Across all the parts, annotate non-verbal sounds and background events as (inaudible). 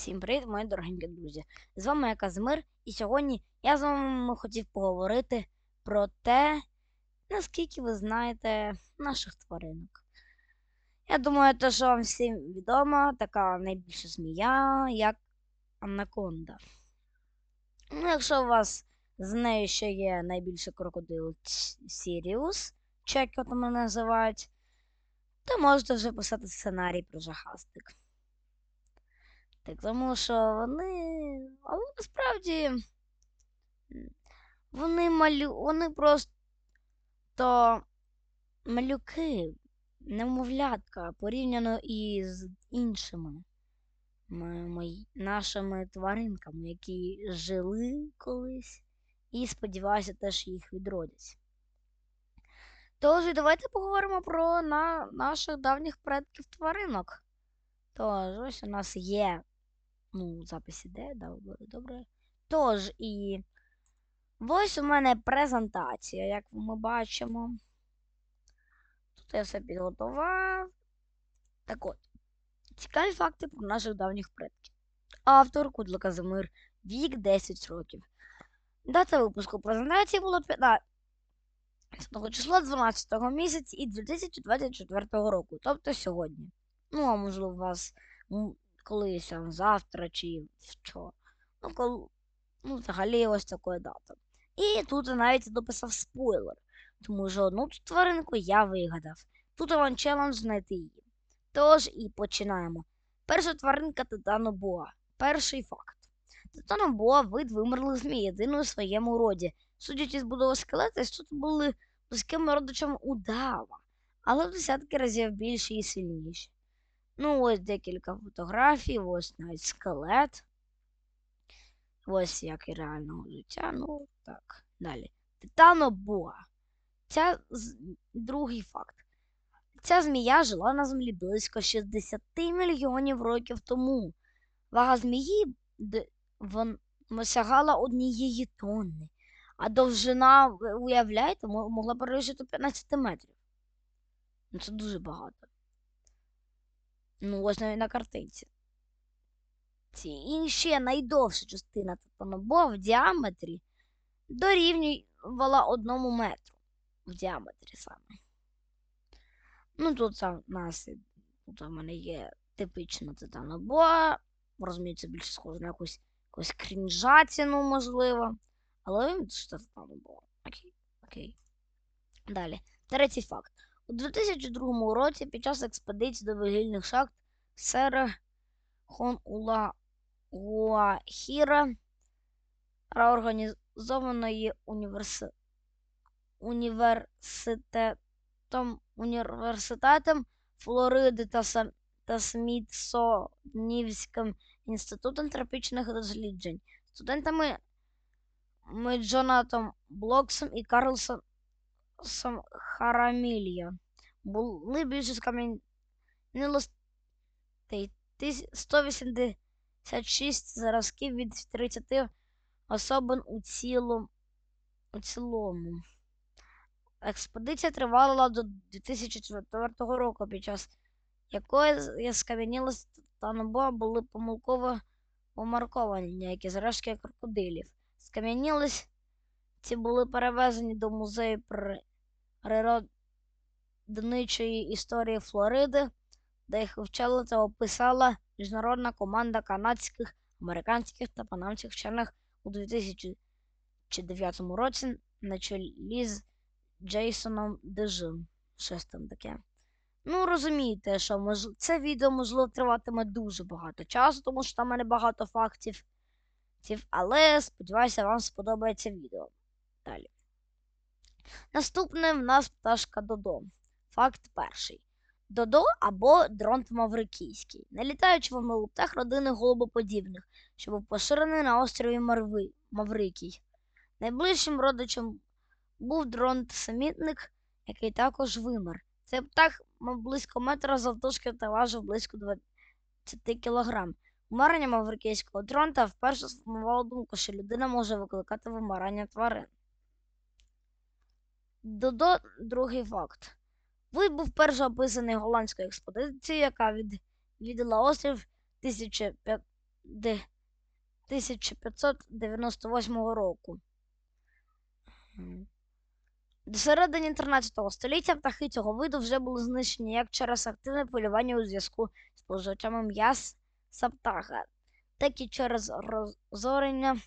Всім привіт, мої дорогенькі друзі! З вами я Казимир, і сьогодні я з вами хотів поговорити про те, наскільки ви знаєте наших тваринок. Я думаю, те, що вам всім відома така найбільша змія, як Анаконда. Ну, якщо у вас з нею ще є найбільший крокодил Сіріус, чи як його там називають, то можете вже писати сценарій про жахастик. Так, тому що вони. Але насправді. Вони малю. Вони просто малюки, немовлятка, порівняно із іншими мої- нашими тваринками, які жили колись, і сподіваюся, теж їх відродять. Тож, давайте поговоримо про на, наших давніх предків тваринок. Тож, ось у нас є Ну, запис іде, добре, добре. Тож, і ось у мене презентація, як ми бачимо. Тут я все підготував. Так от. Цікаві факти про наших давніх предків. Автор Кудла Казимир. Вік 10 років. Дата випуску презентації була 15 числа 12 місяця і 2024 року, тобто сьогодні. Ну, а можливо, у вас колись завтра чи що. Ну, коли, ну, взагалі ось така дата. І тут навіть дописав спойлер, тому що одну тваринку я вигадав. Тут вам челендж знайти її. Тож і починаємо. Перша тваринка Титанобоа. Перший факт. Титанобоа вид вимерлих змій, єдиний у своєму роді. Судячи з будови скелета, тут були близькими родичами удава, але в десятки разів більші і сильніші. Ну, ось декілька фотографій, ось навіть скелет. Ось як і реального життя. Ну, так, далі. Титанобоа. З- другий факт. Ця змія жила на землі близько 60 мільйонів років тому. Вага змії вон, сягала однієї тонни, а довжина, ви уявляєте, могла перевищити 15 метрів. Ну, це дуже багато. Ну, ось навіть на картинці. Ці і ще найдовша частина титанобоа в діаметрі дорівнювала одному метру в діаметрі саме. Ну, тут у нас тут у мене є типична титанобоа. Розумію, це більше схоже на якусь, якусь крінжатіну, можливо. Але він ж титанобоа. Окей, окей. Далі. Третій факт. У 2002 році під час експедиції до вугільних шахт Сера Хонула Гуахіра організованої універси... університетом, університетом Флориди та, Сам... та Смітсонівським інститутом тропічних досліджень, студентами ми Джонатом Блоксом і Карлсом Сом Харамілья були більше скам'янілостей 186 зразків від 30 особин у цілому. У цілому. Експедиція тривала до 2004 року, під час якої скам'янілості Танобоа були помилково помарковані, як і зрештки крокодилів. Скам'янілості ці були перевезені до музею при- природничої історії Флориди, де їх вивчала та описала міжнародна команда канадських, американських та панамських вчених у 2009 році на чолі з Джейсоном Дежим. Щось там таке. Ну, розумієте, що мож... це відео можливо триватиме дуже багато часу, тому що там мене багато фактів. Але сподіваюся, вам сподобається відео. Далі. Наступне в нас пташка Додо. Факт перший. Додо або дронт маврикійський. Налітаючи в птах родини голубоподібних, що був поширений на острові Марви... Маврикій. Найближчим родичем був дронт-самітник, який також вимер. Цей птах мав близько метра завтовшки та важив близько 20 кілограм. Вимирання маврикійського дронта вперше сформувало думку, що людина може викликати вимирання тварин. Додо другий факт. Вид був перший описаний голландською експедицією, яка відвідала острів 1598 року. До середини 13 століття птахи цього виду вже були знищені як через активне полювання у зв'язку з споживачами м'яса птаха, так і через розорення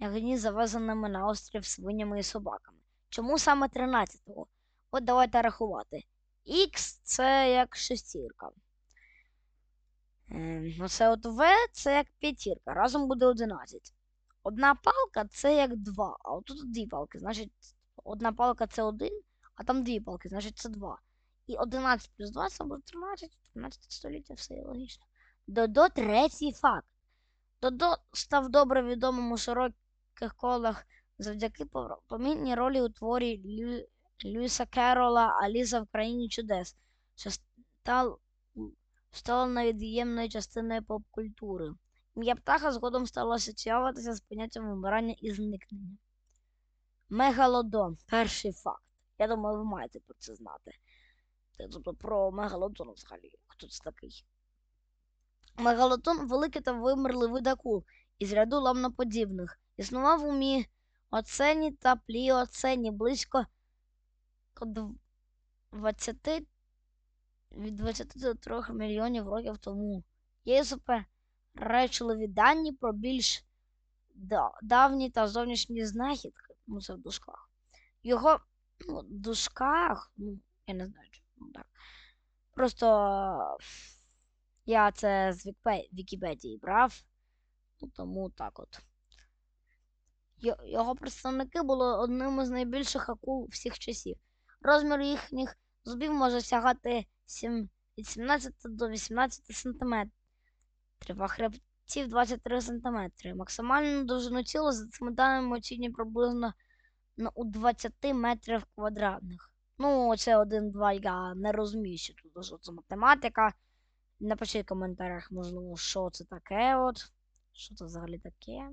гні завезеними на острів свинями і собаками. Чому саме 13-го? От давайте рахувати. Х це як шестірка. Ем, Ну, це от В це як п'ятірка. Разом буде 11. Одна палка це як 2, а тут дві палки. Значить, одна палка це 1, а там дві палки, значить це 2. І 11 плюс 2 це буде 13, 13 століття, все є логічно. Додо третій факт. Додо став добре відомим у широких колах завдяки помітній ролі у творі Лю... Льюіса Керрола Аліса в країні чудес, що став... стала невід'ємною частиною поп-культури. Ім'я птаха згодом стало асоціюватися з поняттям вимирання і зникнення. Мегалодон перший факт. Я думаю, ви маєте про це знати. Тобто про мегалодон взагалі. Хто це такий? Мегалодон великий та вимерлий вид акул із ряду ламноподібних. Існував у міоцені та пліоцені близько 20 від 20 до 3 мільйонів років тому. Є суперечливі дані про більш давні та зовнішні знахідки. Ну, в дужках. Його ну, дужках, ну, я не знаю, чому так. Просто я це з Вікпе- Вікіпедії брав, ну, тому так от. Йо- Його представники були одними з найбільших акул всіх часів. Розмір їхніх зубів може сягати сім- від 17 до 18 сантиметрів, а хребтів 23 сантиметри. Максимальну довжину тіла за цими даними оцінює приблизно ну, у 20 метрів квадратних. Ну, це один-два, я не розумію, що тут що це математика. Напишіть в коментарях, можливо, що це таке от. Що це взагалі таке.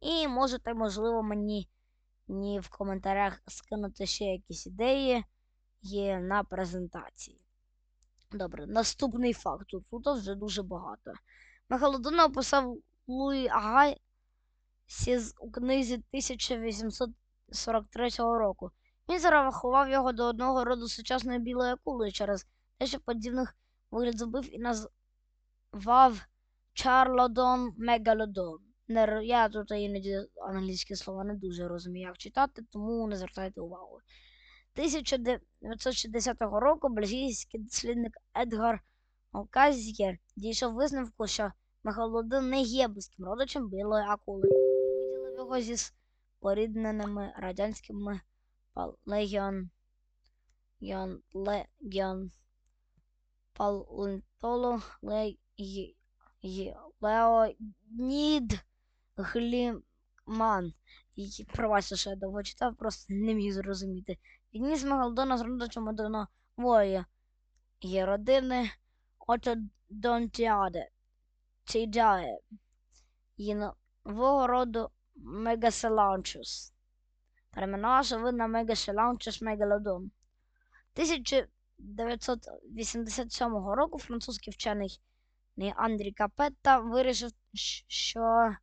І можете, можливо, мені мені в коментарях скинути ще якісь ідеї є на презентації. Добре, наступний факт. Тут, вже дуже багато. Мегалодона описав Луї Агай у книзі 1843 року. Він зарахував його до одного роду сучасної білої акули через те, що подібних вигляд зубив і назвав Чарлодон Мегалодон. Не, я тут іноді англійські слова не дуже розумію, як читати, тому не звертайте увагу. 1960 року бельгійський дослідник Едгар Оказіє дійшов висновку, що мегалодон не є близьким родичем білої акули. Виділив його зі спорідненими радянськими легіон, палеонтолог Ле- Ї- Ї- Леонід Гліман. Пробачте, що я довго читав, просто не міг зрозуміти. Відніс Мегалдона з родичами до нової є родини Отодонтіаде. Тідяє. І нового роду Мегаселанчус. Перейменувавши вид на Мегаселанчус Мегалодон. 1987 року французький вчений Андрій Капетта вирішив, що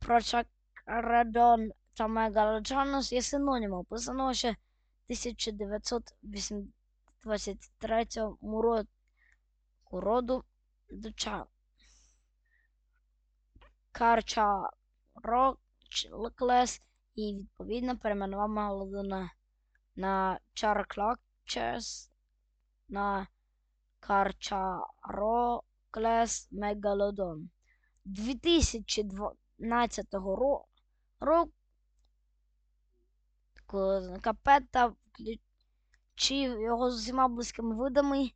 Прочакрадон та Мегалоджанус є синонімом, описаного ще в 1923 році роду Дуча. Карчароклес і відповідно перейменував Мегалодона на Чарклакчес, на Карчароклес Мегалодон. 2012 ро- року. Капета включив його з усіма близькими видами.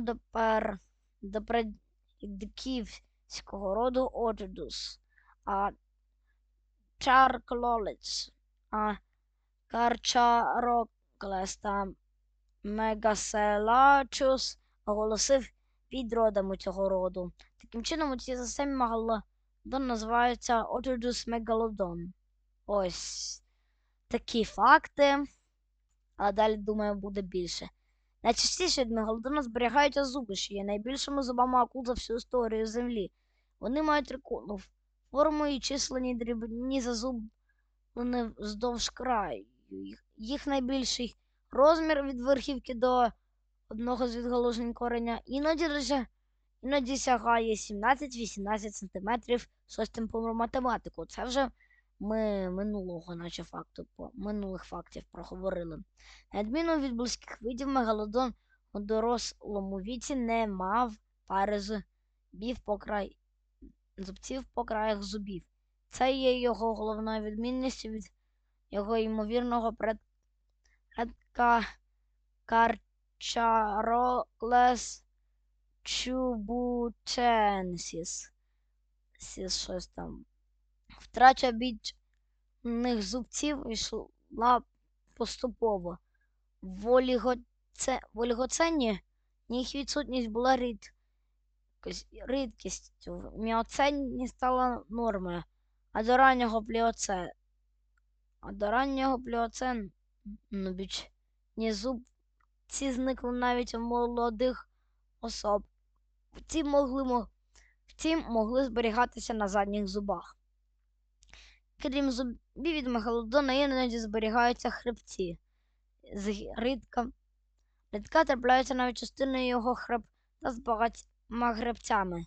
До, пер, до предківського роду Отидус, а Чарклолець, а Карчароклес та Мегаселачус оголосив підродами цього роду. Таким чином, у цій системі Мегалодон називається Otodus Megalodon. Ось такі факти. А далі, думаю, буде більше. Найчастіше від мегалодона зберігаються зуби, що є найбільшими зубами акул за всю історію Землі. Вони мають трикутну форму і численні дрібні зазублені вздовж краю. Їх- найбільший розмір від верхівки до одного з відголожень кореня іноді лише іноді сягає 17-18 см шостим по математику. Це вже ми минулого, наче факту, минулих фактів проговорили. На відміну від близьких видів, мегалодон у дорослому віці не мав пари зубів по край зубців по краях зубів. Це є його головною відмінністю від його ймовірного предка Карчаролес чубученсіс. Сіс щось там. Втрача бічних зубців йшла поступово. В олігоце... олігоцені їх відсутність була рід... рідкістю. В міоцені стала нормою, а до раннього пліоце... А до раннього пліоцену бічні зубці зникли навіть у молодих особ. Втім, могли, втім, могли зберігатися на задніх зубах. Крім зубів від мегалодона, іноді зберігаються хребці. Рідка, рідка трапляються навіть частини його хребта з багатьма хребцями.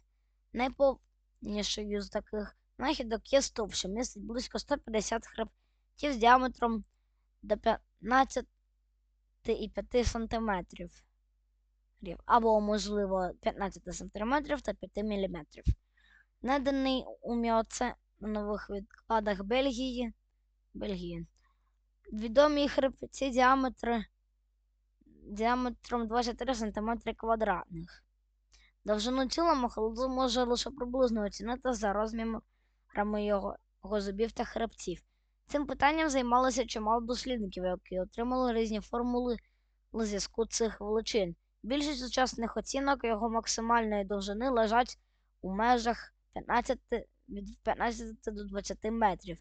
Найповнішою з таких знахідок є стовп, що містить близько 150 хребтів з діаметром до 15,5 см. Або, можливо, 15 см та 5 мм. Наданий у міоценових відкладах Бельгії, Бельгії. Відомі хребці діаметри, діаметром 23 см квадратних. Довжину тіла махалузу може лише приблизно оцінити за розмірами його, його зубів та хребців. Цим питанням займалося чимало дослідників, які отримали різні формули зв'язку цих величин. Більшість сучасних оцінок його максимальної довжини лежать у межах 15, від 15 до 20 метрів.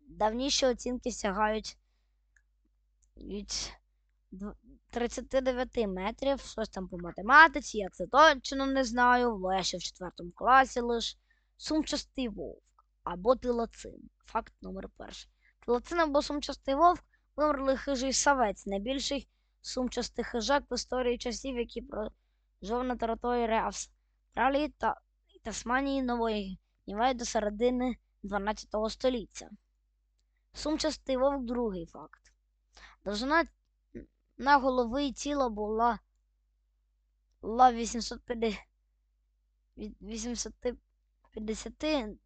Давніші оцінки сягають від 39 метрів. Щось там по математиці, я це точно не знаю. бо я ще в 4 класі лиш. Сумчастий вовк або тилацин. Факт номер перший. Тилацин або сумчастий вовк вимерли хижий савець, найбільший сумчастий хижак в історії часів, які прожив на території Австралії та Тасманії Нової Гвінеї до середини 12 століття. Сумчастий вовк другий факт. Довжина на голови і тіла була, була 850, від 850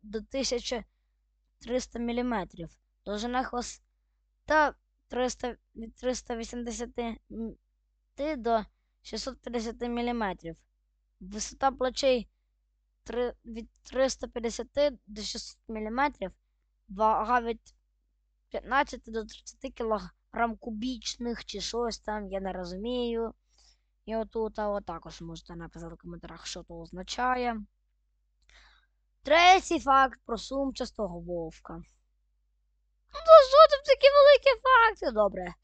до 1300 мм. Довжина хвоста 300, від 380 до 650 мм. Висота плечей три- від 350 до 600 мм. Вага від 15 до 30 кг кубічних чи щось там, я не розумію. І отут, а також можете написати в коментарях, що то означає. Третій факт про сумчастого вовка. Ну, що там такі великі факти? Добре.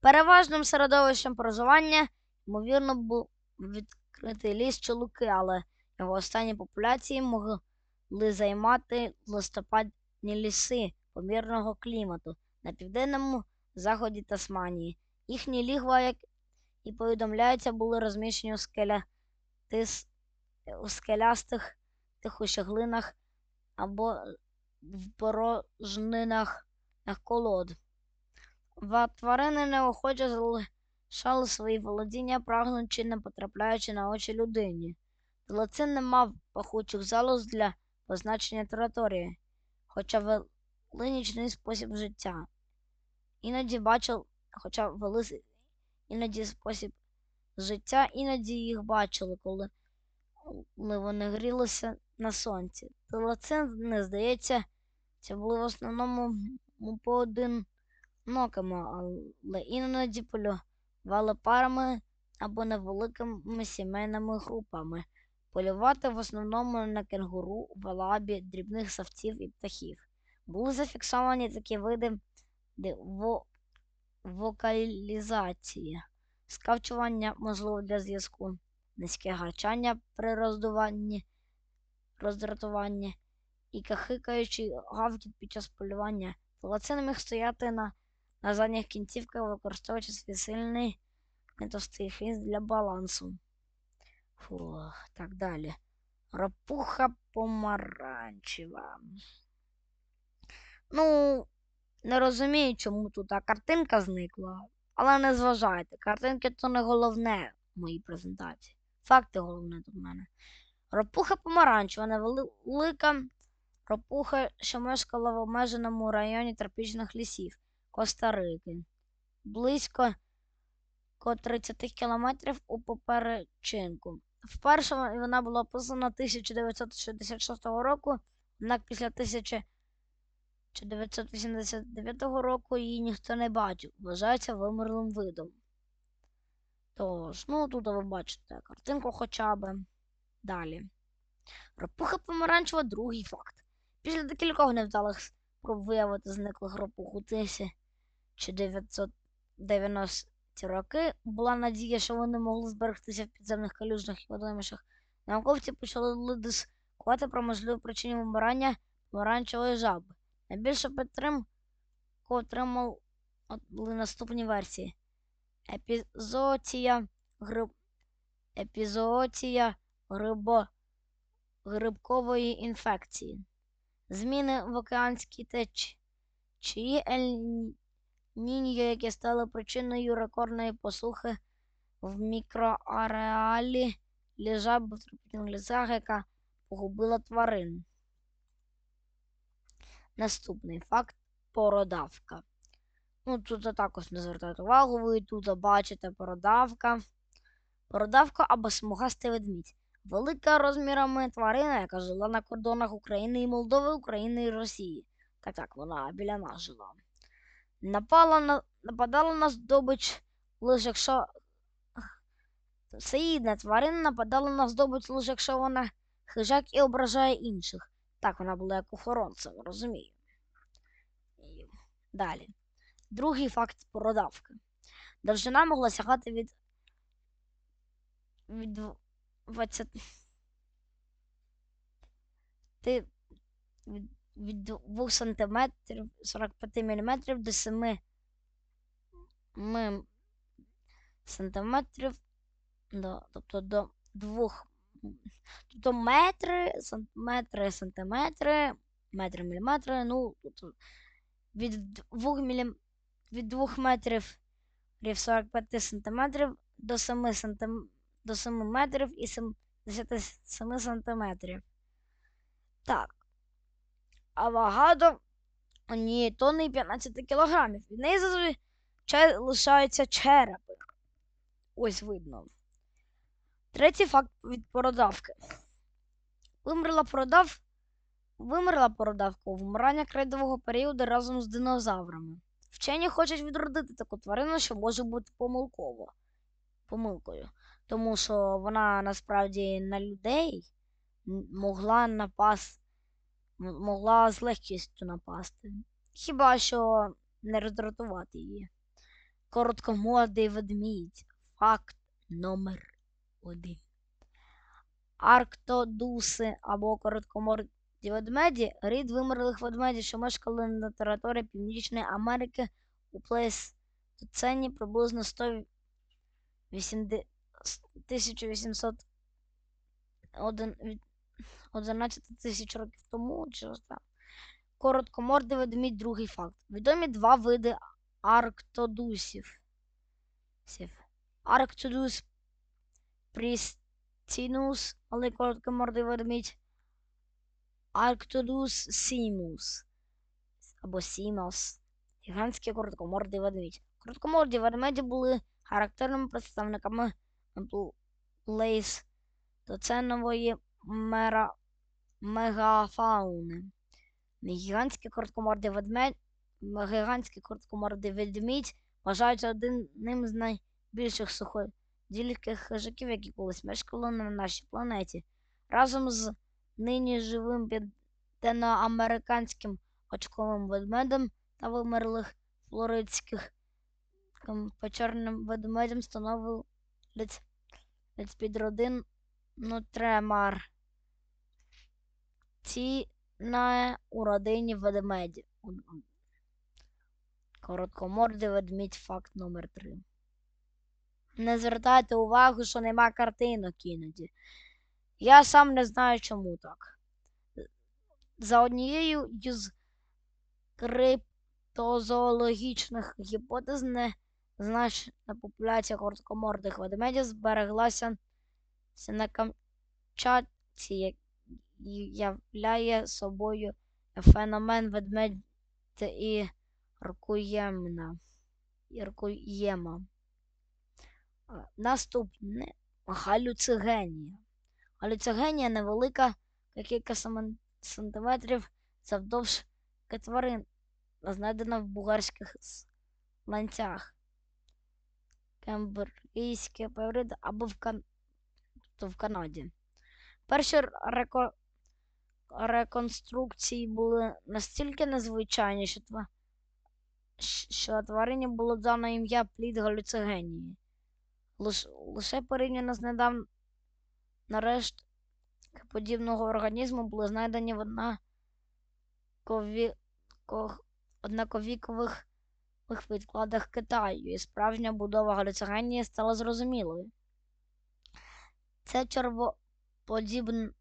Переважним середовищем проживання, ймовірно, був відкритий ліс чи луки, але його останні популяції могли займати листопадні ліси помірного клімату на південному заході Тасманії. Їхні лігва, як і повідомляється, були розміщені у, скеля... тис... у скелястих тихощаглинах або в порожнинах колод. Ва- Тварини неохоче залишали свої володіння, прагнучи, не потрапляючи на очі людині. Телецин не мав пахучих залоз для позначення території, хоча вели нічний спосіб життя. Іноді бачив, хоча вели іноді спосіб життя, іноді їх бачили, коли, вони грілися на сонці. Телецин, не здається, це були в основному поодинокими, але іноді полювали парами або невеликими сімейними групами. Полювати в основному на кенгуру, валабі, дрібних савців і птахів. Були зафіксовані такі види во, вокалізації, скавчування можливо для зв'язку, низьке гарчання при роздуванні, роздратування і кахикаючий гавкіт під час полювання. Палацин міг стояти на, на задніх кінцівках, використовуючи свій сильний нетовстий хвіст для балансу. Фух, так далі. Ропуха помаранчева. Ну, не розумію, чому тут та картинка зникла, але не зважайте. Картинки то не головне в моїй презентації. Факти головне в мене. Ропуха помаранчева, невелика ропуха, що мешкала в обмеженому районі тропічних лісів Коста-Рики. Близько ко 30 кілометрів у поперечинку. Вперше вона була описана 1966 року, однак після 1989 року її ніхто не бачив, вважається вимерлим видом. Тож, ну тут ви бачите картинку хоча б. Далі. Ропуха помаранчева другий факт. Після декількох невдалих спроб виявити зниклих ропух у 1990 роки була надія, що вони могли зберегтися в підземних калюжних і водоймищах. Науковці почали дискувати про можливу причину вмирання помаранчевої жаби. Найбільше підтримку отримали наступні версії. Епізотія, гриб... Епізоотія грибо... грибкової інфекції. Зміни в океанській течії Ель-Ніньо, які стали причиною рекордної посухи в мікроареалі ліжаби в тропічних лісах, яка погубила тварин. Наступний факт породавка. Ну, тут також не звертайте увагу, ви тут бачите породавка. Породавка або смугастий ведмідь. Велика розмірами тварина, яка жила на кордонах України і Молдови, України і Росії. Так так, вона біля нас жила. Напала на, нападала на здобич лише якщо. (sighs) Саїдна тварина нападала на здобич лише якщо вона хижак і ображає інших. Так, вона була як охоронцем, розумію. Далі. Другий факт породавки. Довжина могла сягати від від 20 від, від 2 см 45 мм до 7 см до, тобто до 2 тобто метри, сантиметри, сантиметри, метри, міліметри, ну, тобто від 2 мілі... від 2 метрів 45 сантиметрів до 7 сантиметрів до 7 метрів і 77 сантиметрів. Так. А вага до однієї тонни і 15 кілограмів. Від неї зазвичай лишаються черепи. Ось видно. Третій факт від породавки. Вимерла породав. Вимерла породавка у вмирання крейдового періоду разом з динозаврами. Вчені хочуть відродити таку тварину, що може бути помилково. помилкою тому що вона насправді на людей могла напасти, могла з легкістю напасти. Хіба що не роздратувати її. Короткомордий ведмідь. Факт номер один. Арктодуси або короткоморді ведмеді рід вимерлих ведмедів, що мешкали на території Північної Америки у плейстоцені приблизно 180 1811 тисяч років тому, чи там. Короткомордий ведмідь другий факт. Відомі два види арктодусів. Арктодус прістінус, але короткомордий ведмідь. Арктодус сімус. Або сімос. Гігантський короткомордий ведмідь. Короткоморді ведмеді були характерними представниками Плейс доценової мера... мегафауни. Гігантські короткоморді ведмедь, гігантський короткомордий ведмідь вважаються одним з найбільших суходільних хижаків, які колись мешкали на нашій планеті. Разом з нині живим південноамериканським очковим ведмедем та вимерлих флоридських печерним ведмедем становили від підродин Нутремар. у родині ведмедів. Короткомордий ведмідь факт номер 3 Не звертайте увагу, що нема картинок іноді. Я сам не знаю, чому так. За однією з криптозоологічних гіпотез незначна популяція короткомордих ведмедів збереглася на Камчатці, який являє собою феномен ведмедя і Ркуємна. Іркуєма. Наступне галюцигенія. Галюцигенія невелика, кілька сантиметрів завдовж тварин, знайдена в бугарських ланцях. Кембрійське певрид або в, Кан... в Канаді. Перші реко... реконструкції були настільки незвичайні, що тва що тварині було дано ім'я плід галюцигенії. Лиш, лише порівняно з недавно нарешті подібного організму були знайдені в однакові, однаковікових відкладах Китаю, і справжня будова галюцигенії стала зрозумілою. Це червоподібна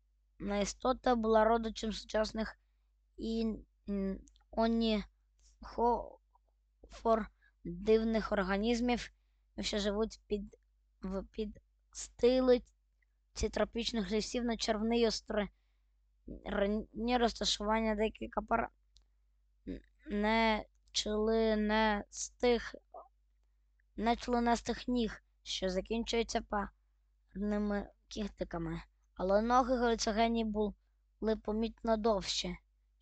істота була родичем сучасних і дивних організмів, що живуть під, в підстилиці тропічних лісів на червний острові. Ранні розташування декілька пар не членистих, не членистих ніг, що закінчуються парними кіхтиками, але ноги галюцигенії були помітно довші,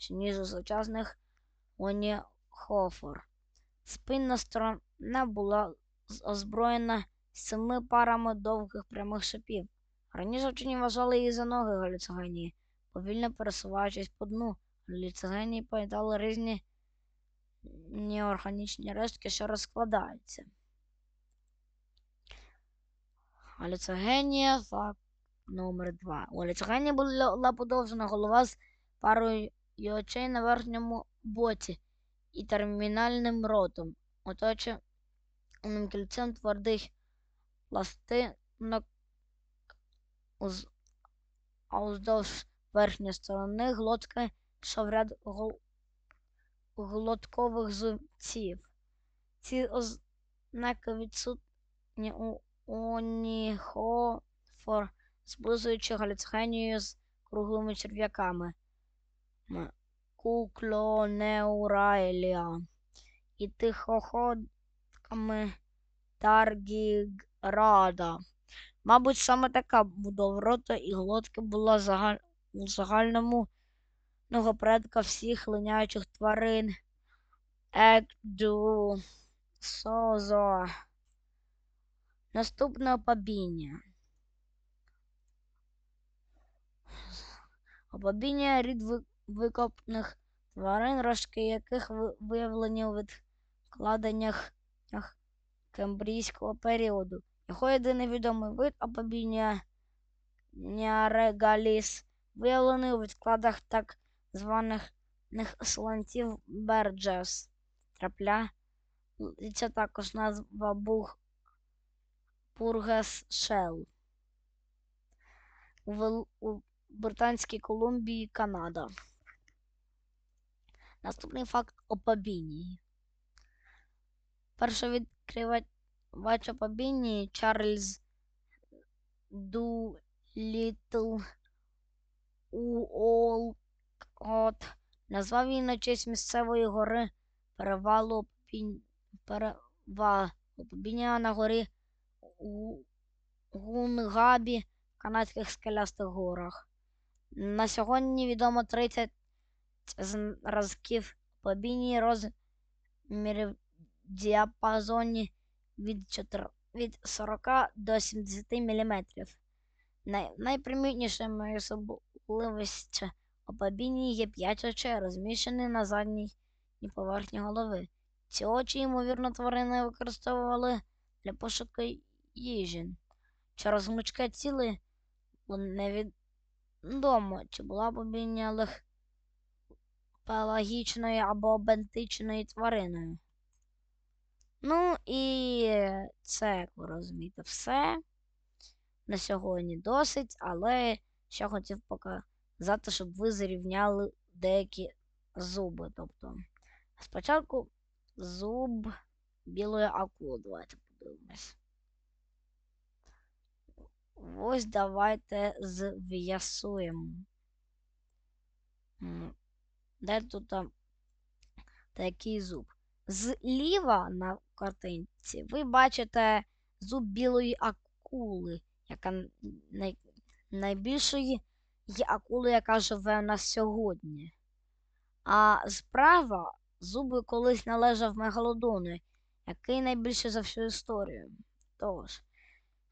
ніж у сучасних оніхофор. Спинна сторона була озброєна семи парами довгих прямих шипів. Раніше вчені вважали її за ноги галюцигенії, повільно пересуваючись по дну. Галюцигенії поїдали різні неорганічні рештки, що розкладаються. Галюцигенія факт номер 2 У галюцигенії була подовжена голова з парою очей на верхньому боці і термінальним ротом, оточеним кільцем твердих пластинок, а уздовж верхньої сторони глотки йшов ряд глоткових зубців. Ці ознаки відсутні у оніхофор, зблизуючи галюцигенію з круглими черв'яками куклонеуралія і тихоходками таргіграда. Мабуть, саме така будова рота і глотки була загаль... у загальному предка всіх линяючих тварин. Екджу Созо. Наступне опабіння. Опабіння рід викопних тварин, рожки яких виявлені у відкладеннях кембрійського періоду. Його єдиний відомий вид опобіння регаліс, виявлений у відкладах так званих сланців Берджес. Трапляється також назва Буг Пургес Шел. У, Британській Колумбії, Канада. Наступний факт опабінії. Перший відкривач опабінії Чарльз Дулітл Уолкот назвав її на честь місцевої гори перевалу опабіння на горі Гунгабі в канадських скелястих горах. На сьогодні відомо 30 зразків побійні розмірів діапазоні від 4, від 40 до 70 мм. Най, найпримітнішою особливістю опабінні є 5 очей, розміщені на задній поверхні голови. Ці очі, ймовірно, тварини використовували для пошуку їжі. Через гнучке ціле невід... дому, чи була бобіння лег... пелагічною або бентичною твариною. Ну і це, як ви розумієте, все. На сьогодні досить, але ще хотів показати, щоб ви зрівняли деякі зуби. Тобто, спочатку зуб білої акули. Давайте подивимось. Ось давайте зв'ясуємо. Де тут такий зуб? Зліва на картинці ви бачите зуб білої акули, яка най... найбільшої є акули, яка живе у нас сьогодні. А справа зуби колись належав мегалодону, який найбільший за всю історію. Тож,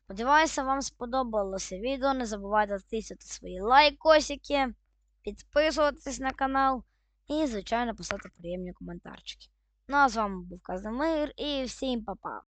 сподіваюся, вам сподобалося відео. Не забувайте тисяти свої лайкосики, підписуватись на канал і, звичайно, писати приємні коментарчики. Ну а з вами був Казимир і всім па-па!